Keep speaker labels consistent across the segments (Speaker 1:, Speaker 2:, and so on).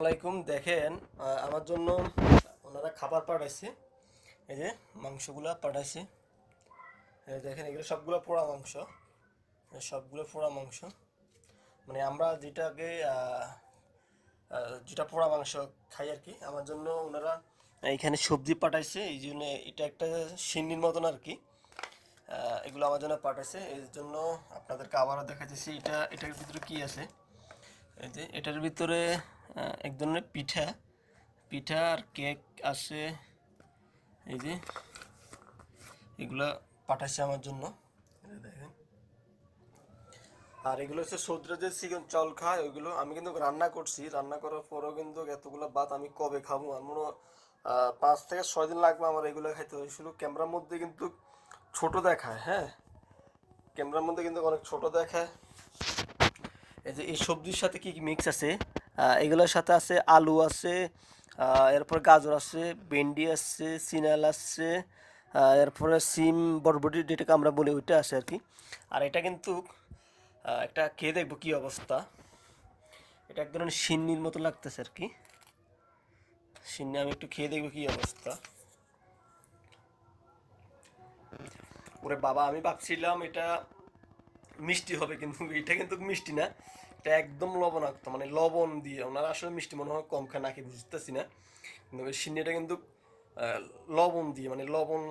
Speaker 1: আসসালামাইকুম দেখেন আমার জন্য ওনারা খাবার পাঠাইছে। এই যে মাংসগুলা পাঠাইছে। দেখেন, এগুলো সবগুলো পোড়া মাংস। সবগুলো পোড়া মাংস। মানে আমরা যেটাকে যেটা পোড়া মাংস খাই আর কি, আমার জন্য ওনারা এইখানে সবজি পাঠাইছে। এই জন্য এটা একটা সিন্নির মতন আর কি। এগুলো আমার জন্য পাঠাইছে। এর জন্য আপনাদেরকে আবারও দেখাচ্ছি এটা, এটার ভিতরে কি আছে। এই যে এটার ভিতরে এক ধরনের পিঠা। পিঠা আর কেক আছে। এই যে এগুলা পাঠাচ্ছে আমার জন্য। দেখেন। আর এগুলো হচ্ছে সৌদ্রে যে চিকেন চাল খায়। ওইগুলো আমি কিন্তু রান্না করছি। রান্না করার পরেও কিন্তু এতগুলো ভাত আমি কবে খাব? আমার পাঁচ থেকে ছয় দিন লাগবে আমার এগুলো খাইতে। হয়েছিল ক্যামেরার মধ্যে কিন্তু ছোট দেখায় হ্যাঁ? ক্যামেরার মধ্যে কিন্তু অনেক ছোট দেখায়। এই যে এই সবজির সাথে কি কি মিক্স আছে? এগুলোর সাথে আছে আলু আছে এরপর গাজর আছে, ভেন্ডি আছে, সিনাল আছে এরপরে সিম, বরবটি যেটাকে আমরা বলি, ওইটা আছে আর কি। আর এটা কিন্তু একটা খেয়ে দেখব কী অবস্থা। এটা এক ধরনের সিন্নির মতো লাগতেছে আর কি। সিন্নি, আমি একটু খেয়ে দেখব কী অবস্থা। ওরে বাবা, আমি ভাবছিলাম এটা মিষ্টি হবে কিন্তু, এটা কিন্তু মিষ্টি না। এটা একদম লবণাক্ত মানে লবণ দিয়ে। ওনারা আসলে মিষ্টি মনে হয় কম খায়, নাকি বুঝতেছি না। কিন্তু সিন্নিটা কিন্তু লবণ দিয়ে মানে লবণ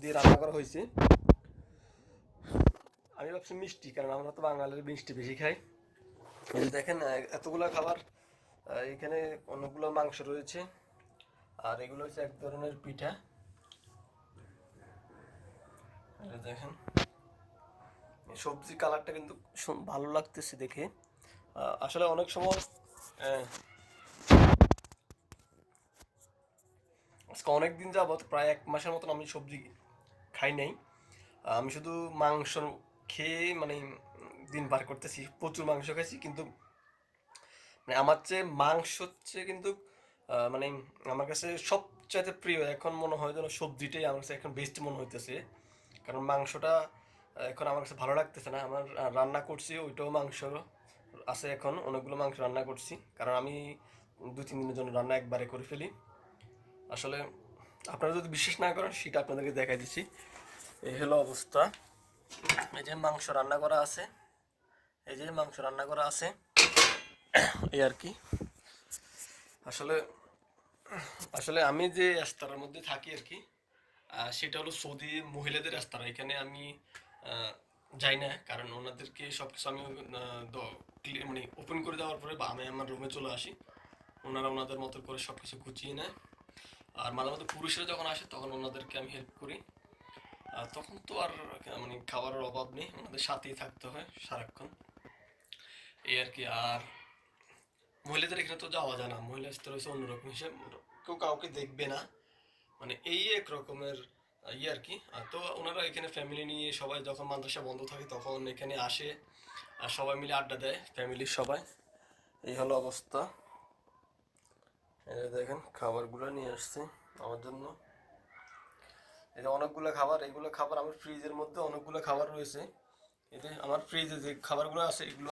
Speaker 1: দিয়ে রান্না করা হয়েছে। আমি ভাবছি মিষ্টি, কারণ আমরা তো বাঙালির মিষ্টি বেশি খাই। দেখেন এতগুলো খাবার এখানে অনেকগুলো মাংস রয়েছে। আর এগুলো হচ্ছে এক ধরনের পিঠা। দেখেন। সবজি কালারটা কিন্তু ভালো লাগতেছে দেখে। আসলে অনেক সময় আজকে অনেক দিন যাবত প্রায় এক মাসের মতন আমি সবজি খাই নাই। আমি শুধু মাংস খেয়ে মানে দিন পার করতেছি, প্রচুর মাংস খাইছি, কিন্তু মানে আমার চেয়ে মাংস হচ্ছে কিন্তু মানে আমার কাছে সবচাইতে প্রিয়, এখন মনে হয় যেন সবজিটাই আমার কাছে এখন বেস্ট মনে হইতেছে। কারণ মাংসটা এখন আমার কাছে ভালো লাগতেছে না। আমার রান্না করছি, ওইটাও মাংস আছে এখন, অনেকগুলো মাংস রান্না করছি। কারণ আমি দু তিন দিনের জন্য রান্না একবারে করে ফেলি। আসলে আপনারা যদি বিশ্বাস না করেন, সেটা আপনাদেরকে দেখাই দিচ্ছি। এই হলো অবস্থা। এই যে মাংস রান্না করা আছে, এই যে মাংস রান্না করা আছে, এই আর কি। আসলে আসলে আমি যে রাস্তার মধ্যে থাকি আর কি সেটা হলো সৌদি মহিলাদের রাস্তা এখানে আমি যাই না, কারণ ওনাদেরকে সব কিছু আমি মানে ওপেন করে দেওয়ার পরে বা আমি আমার রুমে চলে আসি। ওনারা ওনাদের মতো করে সব কিছু গুছিয়ে নেয়। আর মাঝে মাঝে পুরুষরা যখন আসে, তখন ওনাদেরকে আমি হেল্প করি। আর তখন তো আর মানে খাবারের অভাব নেই, ওনাদের সাথেই থাকতে হয় সারাক্ষণ। এই আর কি, আর মহিলাদের এখানে তো যাওয়া যায় না। মহিলা স্তর হচ্ছে অন্যরকম হিসেবে, কেউ কাউকে দেখবে না। মানে এই এক রকমের ইয়ে আর কি। তো ওনারা এখানে ফ্যামিলি নিয়ে সবাই যখন মাদ্রাসা বন্ধ থাকে তখন এখানে আসে আর সবাই মিলে আড্ডা দেয় ফ্যামিলির সবাই। এই হলো অবস্থা। যে দেখেন, খাবারগুলো নিয়ে আসছে আমার জন্য। এই যে অনেকগুলো খাবার, এগুলো খাবার আমার ফ্রিজের মধ্যে অনেকগুলো খাবার রয়েছে। এতে আমার ফ্রিজে যে খাবারগুলো আছে, এগুলো